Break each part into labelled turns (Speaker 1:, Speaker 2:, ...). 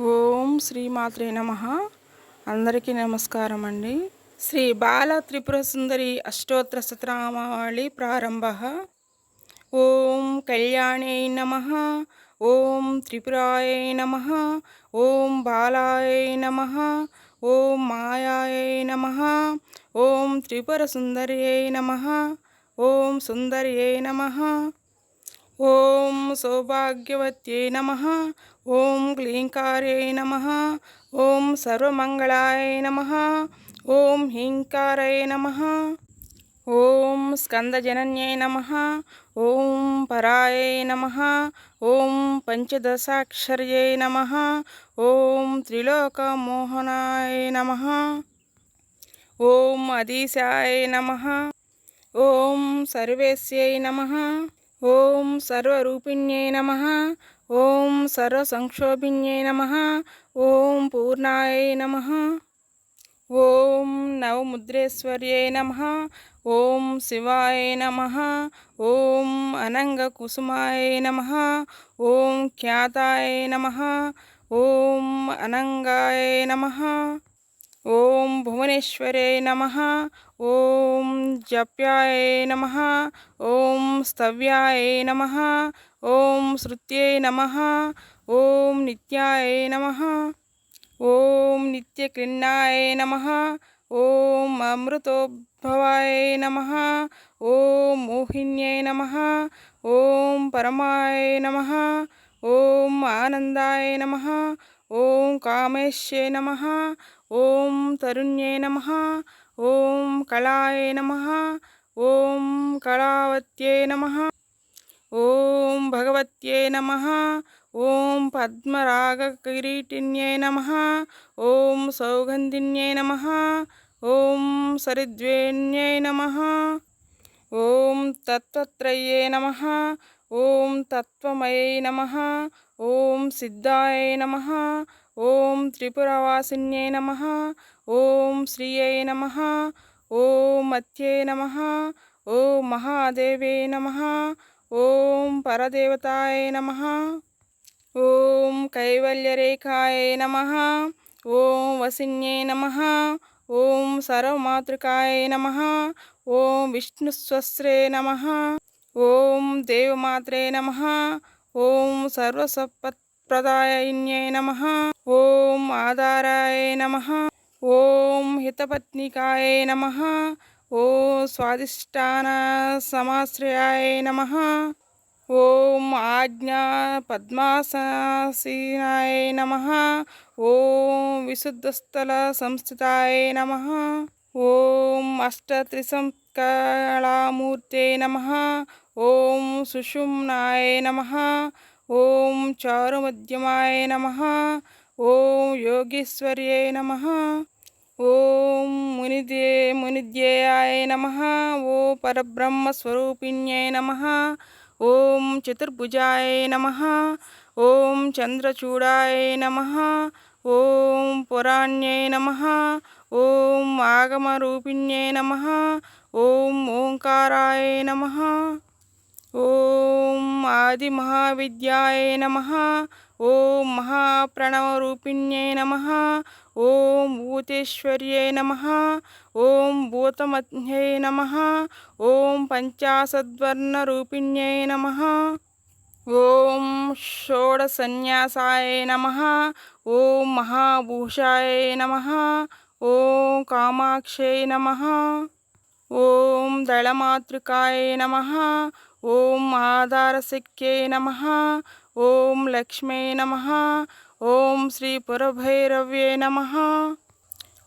Speaker 1: ఓం శ్రీమాత్రే నమ. అందరికీ నమస్కారం అండి శ్రీ బాల త్రిపుర సుందరి అష్టోత్తర శతనామావళి ప్రారంభ. ఓం కళ్యాణై నమ. ఓం త్రిపురాయ నమ. ఓం బాలాయ నమ. ఓం మాయాయ నమ. ఓం త్రిపుర సుందర్యై నమ. ఓం సుందర్యై నమ. ఓం సౌభాగ్యవత్యై నమ. ఓం క్లీంకార్యై నమ. ఓం సర్వమంగళాయ నమ. ఓం హ్రీంకారయ నమ. ఓం స్కందజనన్యై నమ. ఓం పరాయ నమ. ఓం పంచదశాక్షర్యై నమ. ఓం త్రిలోకమోహనాయ నమ. ఓం అదీశాయ నమ. ఓం సర్వేశ్యై నమ. ఓం సర్వరూపిణ్యై నమ. ఓం సర్వసంక్షోభిణ్యై నమ. ఓం పూర్ణాయ నమ. ఓం నవముద్రేశ్వర్యై నమ. ఓం శివాయ నమ. ఓం అనంగకుసుమాయ నమ. ఓం ఖ్యాతాయ నమ. ఓం అనంగాయ నమ. ఓం భువనేశ్వరే నమ. ఓం జప్యాయ నమ. ఓం స్తవ్యాయ నమ. ఓం శృత్యై నమ. ఓం నిత్యాయ నమ. ఓం నిత్యక్లిన్నాయ నమ. ఓం అమృతోద్భవాయ నమ. ఓం మోహిన్యై నమ. ఓం పరమాయ నమ. ఓం ఆనందాయ నమ. ఓం కామేశ్యే నమ ఓం తరుణ్యే నమ ఓం కళాయే నమ ఓం కళావత్యే నమ ఓం భగవత్యే నమ ఓం పద్మరాగకిరీటిన్యే నమ ఓం సౌగంధిన్యే నమ ఓం సరిద్వేణ్యై నమ ఓం తత్వత్రయే నమ ఓం తత్వమయై నమ ఓం సిద్ధాయ నమ ఓం త్రిపురవాసిన్యై నమ ఓం శ్రీయై నమ ఓం మత్యై నమ ఓం మహాదేవే నమ ఓం పరదేవతాయ నమ ఓం కైవల్యరేఖాయ నమ ఓం వసిన్యై నమ ఓం సర్వమాతృకాయ నమ ఓం విష్ణుస్వస్రే నమ ఓం దేవమాత్రే నమ. ఓం సర్వసపత్ప్రదాయిన్యై నమ. ఓం ఆధారాయ నమ. ఓం హితపత్నికాయ నమ. ఓ స్వాదిష్టాన సమాశ్రయాయ నమ. ఓం ఆజ్ఞా పద్మాసనాసీనాయ నమ. ఓం విశుద్ధస్థల సంస్థితాయ నమ. ఓం అష్టత్రిసంకళామూర్తే నమ. ఓం సుషుమ్నాయ నమ ఓం చారుమధ్యమాయ నమ ఓం యోగేశ్వర్యై నమ ఓం మునిదే మునిద్యేయాయ నమ ఓ పరబ్రహ్మస్వరూపిణ్యై నమ ఓం చతుర్భుజాయ నమ ఓం చంద్రచూడాయ నమ ఓం పురాణ్యై నమ ఓం ఆగమరూపిణ్యై నమ ఓం ఓంకారాయ నమ. ఓం ఆది మహావిద్యాయ నమ. ఓం మహాప్రణవరూపిణ్యై నమ. ఓం భూతేశ్వర్యై నమ. ఓం భూతమధ్యై నమ. ఓం పంచాశద్వర్ణరూపిణ్యై నమ. ఓం షోడసన్యాసాయ నమ. ఓం మహాభూషాయ నమ. ఓం కామాక్షై నమ. ఓం దళమాతృకాయ నమ. ఓం ఆధారశక్యై నమ. ఓం లక్ష్మీ నమ. ఓం శ్రీపురభైరవ్యే నమ.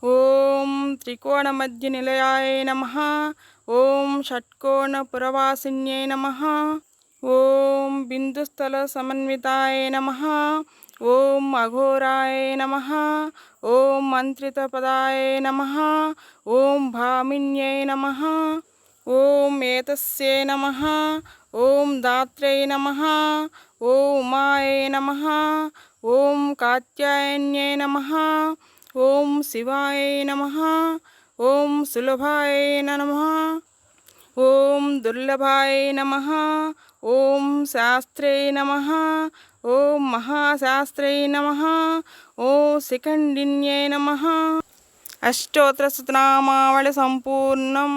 Speaker 1: ఓం త్రికోణమధ్య నిలయాయ నమ. ఓం షట్కోణపురవాసిన్యై నమ. ఓం బిందుస్థల సమన్వితాయ నమ. ఓం అఘోరాయ నమ. ఓం మంత్రితపదాయ నమ. ఓం భామిన్యై నమ. ఓం ఏతస్యే నమ ఓం దాత్రై నమ ఓం ఉమాయ నమ ఓం కాత్యాయన్యే నమ ఓం శివాయ నమ ఓం సులభాయ నమ ఓం దుర్లభాయ నమ ఓం శాస్త్రే నమ ఓం మహాశాస్త్రై నమ ఓం శిఖండిన్యై నమ. అష్టోత్తర సుతనామావళి సంపూర్ణం.